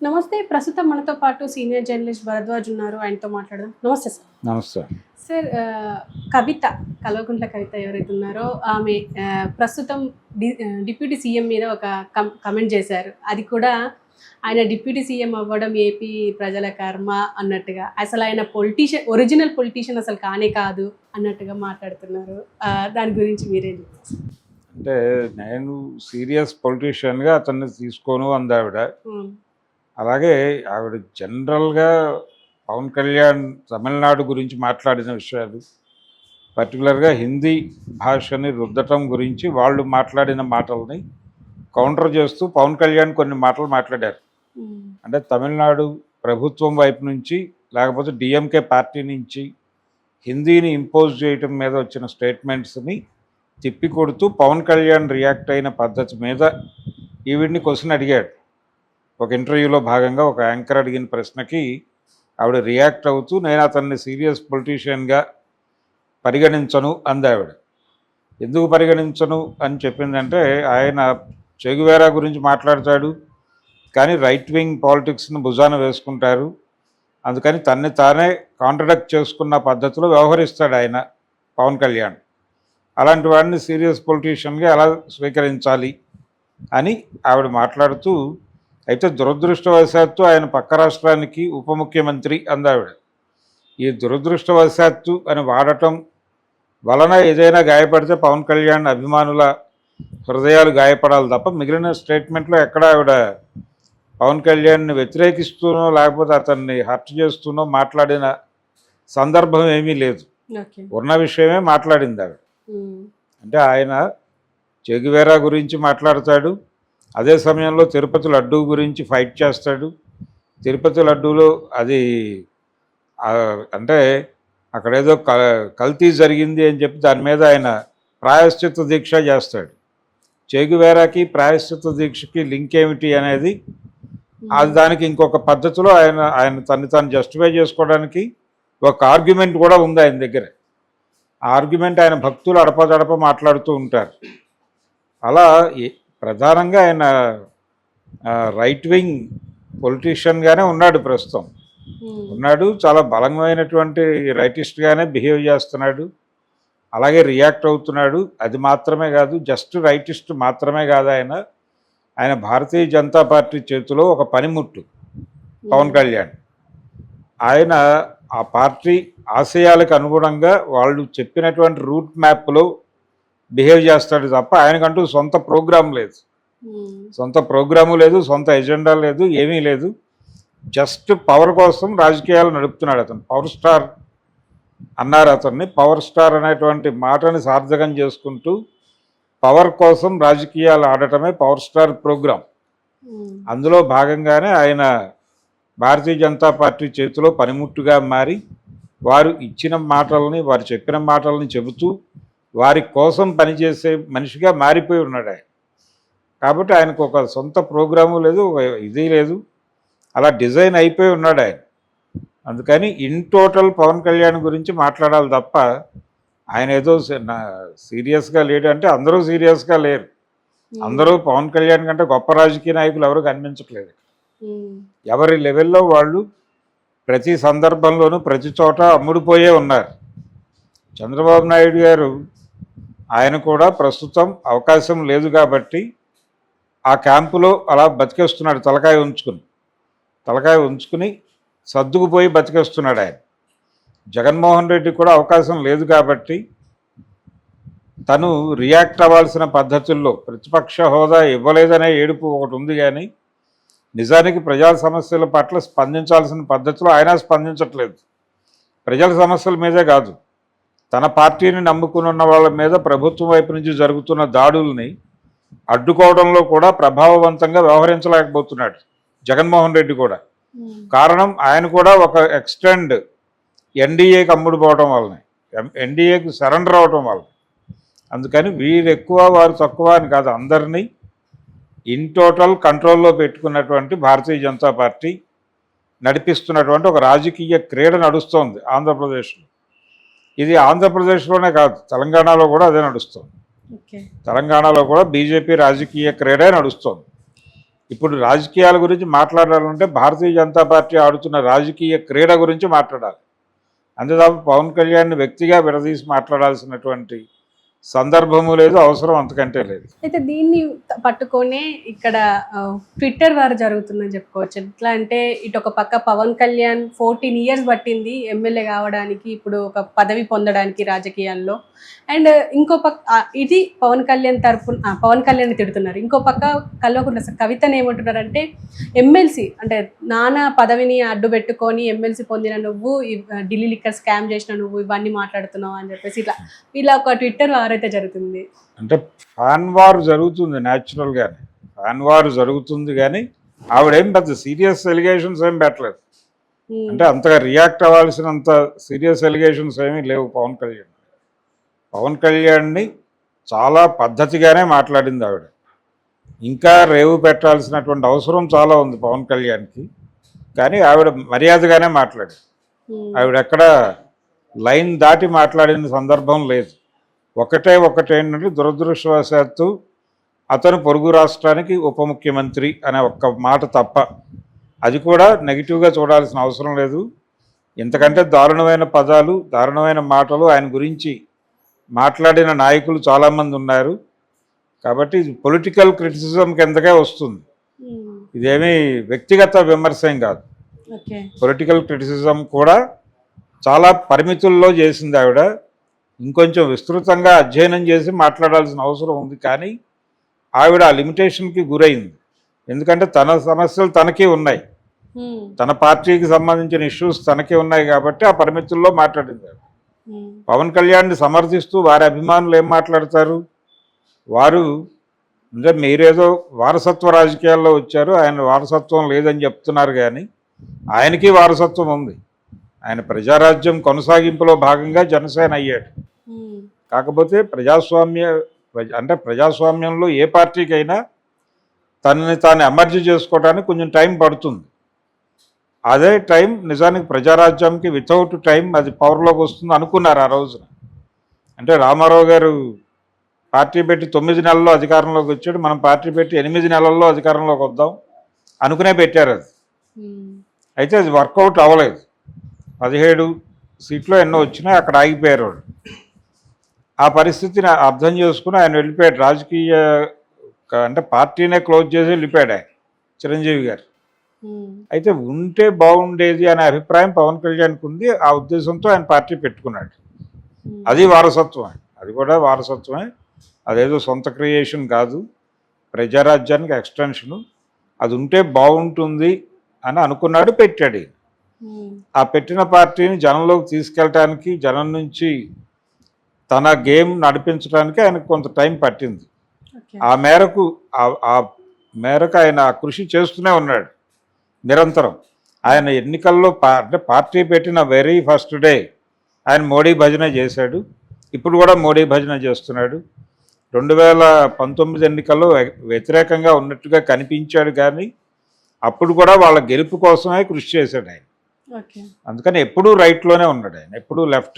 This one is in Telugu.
నమస్తే ప్రస్తుతం మనతో పాటు సీనియర్ జర్నలిస్ట్ భరద్వాజ్ ఉన్నారు. ఆయనతో మాట్లాడదాం. నమస్తే సార్. నమస్తే. సార్ కవిత కల్వకుంట్ల కవిత ఎవరైతే ఉన్నారో ఆమె ప్రస్తుతం డిప్యూటీ సీఎం మీద ఒక కమెంట్ చేశారు. అది కూడా ఆయన డిప్యూటీ సీఎం అవ్వడం ఏపీ ప్రజల కర్మ అన్నట్టుగా. అసలు ఆయన పొలిటీషియన్ ఒరిజినల్ పొలిటీషియన్ అసలు కానే కాదు అన్నట్టుగా మాట్లాడుతున్నారు. దాని గురించి మీరేం అంటే నేను సీరియస్ పొలిటీషియన్గా అతన్ని తీసుకోను అంది ఆవిడ ఉమ్, అలాగే ఆవిడ జనరల్గా పవన్ కళ్యాణ్ తమిళనాడు గురించి మాట్లాడిన విషయాలు పర్టికులర్గా హిందీ భాషని రుద్దటం గురించి వాళ్ళు మాట్లాడిన మాటల్ని కౌంటర్ చేస్తూ పవన్ కళ్యాణ్ కొన్ని మాటలు మాట్లాడారు. అంటే తమిళనాడు ప్రభుత్వం వైపు నుంచి లేకపోతే డిఎంకే పార్టీ నుంచి హిందీని ఇంపోజ్ చేయటం మీద వచ్చిన స్టేట్మెంట్స్ని తిప్పి కొడుతూ పవన్ కళ్యాణ్ రియాక్ట్ అయిన పద్ధతి మీద ఈవిడ్ని క్వశ్చన్ అడిగాడు. ఒక ఇంటర్వ్యూలో భాగంగా ఒక యాంకర్ అడిగిన ప్రశ్నకి ఆవిడ రియాక్ట్ అవుతూ నేను అతన్ని సీరియస్ పొలిటీషియన్గా పరిగణించను అంది ఆవిడ. ఎందుకు పరిగణించను? అని చెప్పిందంటే ఆయన చెగువేరా గురించి మాట్లాడతాడు కానీ రైట్ వింగ్ పాలిటిక్స్ని భుజాన వేసుకుంటారు. అందుకని తన్ని తానే కాంట్రడక్ట్ చేసుకున్న పద్ధతిలో వ్యవహరిస్తాడు ఆయన పవన్ కళ్యాణ్. అలాంటి వాడిని సీరియస్ పొలిటీషియన్గా ఎలా స్వీకరించాలి? అని ఆవిడ మాట్లాడుతూ అయితే దురదృష్టవశాత్తు ఆయన పక్క రాష్ట్రానికి ఉప ముఖ్యమంత్రి అందావిడ. ఈ దురదృష్టవశాత్తు అని వాడటం వలన ఏదైనా గాయపడితే పవన్ కళ్యాణ్ అభిమానుల హృదయాలు గాయపడాలి తప్ప మిగిలిన స్టేట్మెంట్లో ఎక్కడ ఆవిడ పవన్ కళ్యాణ్ని వ్యతిరేకిస్తూనో లేకపోతే అతన్ని హర్ట్ చేస్తూనో మాట్లాడిన సందర్భం ఏమీ లేదు. ఉన్న విషయమే మాట్లాడింది ఆవిడ. అంటే ఆయన చెగువేరా గురించి మాట్లాడతాడు అదే సమయంలో తిరుపతి లడ్డూ గురించి ఫైట్ చేస్తాడు. తిరుపతి లడ్డూలో అది అంటే అక్కడేదో క కల్తీ జరిగింది అని చెప్పి దాని మీద ఆయన ప్రాయశ్చిత్త దీక్ష చేస్తాడు. చెగువేరాకి ప్రాయశ్చిత్త దీక్షకి లింక్ ఏమిటి అనేది అది దానికి ఇంకొక పద్ధతిలో ఆయన ఆయన తను తాను జస్టిఫై చేసుకోవడానికి ఒక ఆర్గ్యుమెంట్ కూడా ఉంది ఆయన దగ్గర. ఆ ఆర్గ్యుమెంట్ ఆయన భక్తులు అడపదడప మాట్లాడుతూ ఉంటారు. అలా ప్రధానంగా ఆయన రైట్ వింగ్ పొలిటీషియన్గానే ఉన్నాడు ప్రస్తుతం. ఉమ్, ఉన్నాడు చాలా బలమైనటువంటి రైటిస్ట్గానే బిహేవ్ చేస్తున్నాడు. అలాగే రియాక్ట్ అవుతున్నాడు. అది మాత్రమే కాదు జస్ట్ రైటిస్ట్ మాత్రమే కాదు ఆయన. ఆయన భారతీయ జనతా పార్టీ చేతిలో ఒక పనిముట్టు పవన్ కళ్యాణ్. ఆయన ఆ పార్టీ ఆశయాలకు అనుగుణంగా వాళ్ళు చెప్పినటువంటి రూట్ మ్యాప్లో బిహేవ్ చేస్తాడు తప్ప ఆయనకంటూ సొంత ప్రోగ్రాం లేదు. ఉమ్, సొంత ప్రోగ్రాము లేదు సొంత ఎజెండా లేదు ఏమీ లేదు. జస్ట్ పవర్ కోసం రాజకీయాలు నడుపుతున్నాడు అతను. పవర్ స్టార్ అన్నారు అతన్ని. పవర్ స్టార్ అనేటువంటి మాటని సార్థకం చేసుకుంటూ పవర్ కోసం రాజకీయాలు ఆడటమే పవర్ స్టార్ ప్రోగ్రాం. ఉమ్, అందులో భాగంగానే ఆయన భారతీయ జనతా పార్టీ చేతిలో పనిముట్టుగా మారి వారు ఇచ్చిన మాటల్ని వారు చెప్పిన మాటల్ని చెబుతూ వారి కోసం పనిచేసే మనిషిగా మారిపోయి ఉన్నాడు ఆయన. కాబట్టి ఆయనకు ఒక సొంత ప్రోగ్రాము లేదు ఒక ఇది లేదు. అలా డిజైన్ అయిపోయి ఉన్నాడు ఆయన. అందుకని ఇన్ టోటల్ పవన్ కళ్యాణ్ గురించి మాట్లాడాలి తప్ప ఆయన ఏదో సీరియస్గా లేడు అంటే అందరూ సీరియస్గా లేరు. అందరూ పవన్ కళ్యాణ్ కంటే గొప్ప రాజకీయ నాయకులు ఎవరు కనిపించట్లేదు. ఎవరి లెవెల్లో వాళ్ళు ప్రతి సందర్భంలోనూ ప్రతి చోట అమ్ముడుపోయే ఉన్నారు. చంద్రబాబు నాయుడు గారు ఆయన కూడా ప్రస్తుతం అవకాశం లేదు కాబట్టి ఆ క్యాంపులో అలా బతికేస్తున్నాడు తలకాయ ఉంచుకుని. తలకాయ ఉంచుకుని సర్దుకుపోయి బతికేస్తున్నాడు ఆయన. జగన్మోహన్ రెడ్డి కూడా అవకాశం లేదు కాబట్టి తను రియాక్ట్ అవ్వాల్సిన పద్ధతుల్లో ప్రతిపక్ష హోదా ఇవ్వలేదనే ఏడుపు ఒకటి ఉంది కానీ నిజానికి ప్రజా సమస్యల పట్ల స్పందించాల్సిన పద్ధతిలో ఆయన స్పందించట్లేదు. ప్రజల సమస్యల మీదే కాదు. తన పార్టీని నమ్ముకుని ఉన్న వాళ్ళ మీద ప్రభుత్వం వైపు నుంచి జరుగుతున్న దాడుల్ని అడ్డుకోవడంలో కూడా ప్రభావవంతంగా వ్యవహరించలేకపోతున్నాడు జగన్మోహన్ రెడ్డి కూడా. ఉమ్, కారణం ఆయన కూడా ఒక ఎక్స్టెండ్ ఎన్డీఏకి అమ్ముడు పోవడం వల్లనే. ఎన్డీఏకి సరెండర్ అవడం వల్ల అందుకని వీరు ఎక్కువ వారు తక్కువ అని కాదు అందరినీ ఇన్ టోటల్ కంట్రోల్లో పెట్టుకున్నటువంటి భారతీయ జనతా పార్టీ నడిపిస్తున్నటువంటి ఒక రాజకీయ క్రీడ నడుస్తోంది ఆంధ్రప్రదేశ్లో. ఇది ఆంధ్రప్రదేశ్లోనే కాదు తెలంగాణలో కూడా అదే నడుస్తుంది. తెలంగాణలో కూడా బీజేపీ రాజకీయ క్రీడే నడుస్తోంది. ఇప్పుడు రాజకీయాల గురించి మాట్లాడాలంటే భారతీయ జనతా పార్టీ ఆడుతున్న రాజకీయ క్రీడ గురించి మాట్లాడాలి. అంతే తప్ప పవన్ కళ్యాణ్ వ్యక్తిగా విడదీసి మాట్లాడాల్సినటువంటి సందర్భము లేదు అవసరం అంతకంటే లేదు. అయితే దీన్ని పట్టుకొనే ఇక్కడ ట్విట్టర్ వారు జరుగుతుందని చెప్పుకోవచ్చు. ఎట్లా అంటే ఇటు ఒక పక్క పవన్ కళ్యాణ్ ఫోర్టీన్ ఇయర్స్ పట్టింది ఎమ్మెల్యే కావడానికి ఇప్పుడు ఒక పదవి పొందడానికి రాజకీయాల్లో. అండ్ ఇంకో పక్క ఇది పవన్ కళ్యాణ్ తరపున పవన్ కళ్యాణ్ తిడుతున్నారు. ఇంకో పక్క కల్వకుంట్ల కవితను కవితను ఏమంటున్నారంటే ఎమ్మెల్సీ అంటే నానా పదవిని అడ్డు పెట్టుకొని ఎమ్మెల్సీ పొందిన నువ్వు ఢిల్లీ లిక్కర్ స్కామ్ చేసిన నువ్వు ఇవన్నీ మాట్లాడుతున్నావు అని చెప్పేసి ఇట్లా ఇలా ఒక ట్విట్టర్ వారైతే జరుగుతుంది. అంటే ఫ్యాన్ వార్ జరుగుతుంది న్యాచురల్గానే ఫ్యాన్ వార్ జరుగుతుంది కానీ ఆవిడేం పెద్ద సీరియస్ ఎలిగేషన్స్ ఏం పెట్టలేదు. అంటే అంతగా రియాక్ట్ అవ్వాల్సినంత సీరియస్ ఎలిగేషన్స్ ఏమీ లేవు పవన్ కళ్యాణ్. పవన్ కళ్యాణ్ని చాలా పద్ధతిగానే మాట్లాడింది ఆవిడ. ఇంకా రేవు పెట్టాల్సినటువంటి అవసరం చాలా ఉంది పవన్ కళ్యాణ్కి. కానీ ఆవిడ మర్యాదగానే మాట్లాడింది. ఆవిడ ఎక్కడ లైన్ దాటి మాట్లాడిన సందర్భం లేదు. ఒకటే ఒకటి ఏంటంటే దురదృష్టవశాత్తు అతను పొరుగు రాష్ట్రానికి ఉప ముఖ్యమంత్రి అనే ఒక్క మాట తప్ప అది కూడా నెగిటివ్గా చూడాల్సిన అవసరం లేదు. ఇంతకంటే దారుణమైన పదాలు దారుణమైన మాటలు ఆయన గురించి మాట్లాడిన నాయకులు చాలామంది ఉన్నారు. కాబట్టి ఇది పొలిటికల్ క్రిటిసిజం కిందకే వస్తుంది. ఇదేమీ వ్యక్తిగత విమర్శం కాదు. పొలిటికల్ క్రిటిసిజం కూడా చాలా పరిమితుల్లో చేసింది ఆవిడ. ఇంకొంచెం విస్తృతంగా అధ్యయనం చేసి మాట్లాడాల్సిన అవసరం ఉంది. కానీ ఆవిడ ఆ లిమిటేషన్కి గురైంది. ఎందుకంటే తన సమస్యలు తనకే ఉన్నాయి. తన పార్టీకి సంబంధించిన ఇష్యూస్ తనకే ఉన్నాయి కాబట్టి ఆ పరిమితుల్లో మాట్లాడింది. పవన్ కళ్యాణ్ని సమర్థిస్తూ వారి అభిమానులు ఏం మాట్లాడతారు? వారు అంటే మీరేదో వారసత్వ రాజకీయాల్లో వచ్చారు. ఆయన వారసత్వం లేదని చెప్తున్నారు కానీ ఆయనకి వారసత్వం ఉంది. ఆయన ప్రజారాజ్యం కొనసాగింపులో భాగంగా జనసేన అయ్యాడు. కాకపోతే ప్రజాస్వామ్య ప్రజ- అంటే ప్రజాస్వామ్యంలో ఏ పార్టీకైనా తనని తాను ఎమర్జీ చేసుకోవడానికి కొంచెం టైం పడుతుంది. అదే టైం నిజానికి ప్రజారాజ్యంకి వితౌట్ టైం అది పవర్లోకి వస్తుంది అనుకున్నారు ఆ రోజున. అంటే రామారావు గారు పార్టీ పెట్టి తొమ్మిది నెలల్లో అధికారంలోకి వచ్చాడు. మనం పార్టీ పెట్టి ఎనిమిది నెలల్లో అధికారంలోకి వద్దాం అనుకునే పెట్టారు అది. అయితే అది వర్కౌట్ అవ్వలేదు. పదిహేడు సీట్లో ఎన్నో వచ్చినాయి అక్కడ ఆగిపోయారు వాళ్ళు. ఆ పరిస్థితిని అర్థం చేసుకుని ఆయన వెళ్ళిపోయాడు. రాజకీయ అంటే పార్టీనే క్లోజ్ చేసి వెళ్ళిపోయాడు ఆయన చిరంజీవి గారు. అయితే ఉంటే బాగుండేది అనే అభిప్రాయం పవన్ కళ్యాణ్కి ఉంది. ఆ ఉద్దేశంతో ఆయన పార్టీ పెట్టుకున్నాడు. అది వారసత్వమే అది కూడా వారసత్వమే. అదేదో సొంత క్రియేషన్ కాదు. ప్రజారాజ్యానికి ఎక్స్టెన్షను. అది ఉంటే బాగుంటుంది అని అనుకున్నాడు పెట్టాడు. ఆ పెట్టిన పార్టీని జనంలోకి తీసుకెళ్ళటానికి జనం నుంచి తన గేమ్ నడిపించడానికి ఆయనకు కొంత టైం పట్టింది. ఆ మేరకు ఆ- మేరకు ఆయన ఆ కృషి చేస్తూనే ఉన్నాడు. నిరంతరం. ఆయన ఎన్నికల్లో అంటే పార్టీ పెట్టిన వెరీ ఫస్ట్ డే ఆయన మోడీ భజన చేశాడు. ఇప్పుడు కూడా మోడీ భజన చేస్తున్నాడు. రెండు వేల పంతొమ్మిది ఎన్నికల్లో వ్య- వ్యతిరేకంగా ఉన్నట్టుగా కనిపించాడు కానీ అప్పుడు కూడా వాళ్ళ గెలుపు కోసమే కృషి చేశాడు ఆయన. అందుకని ఎప్పుడూ రైట్లోనే ఉన్నాడు ఆయన. ఎప్పుడూ లెఫ్ట్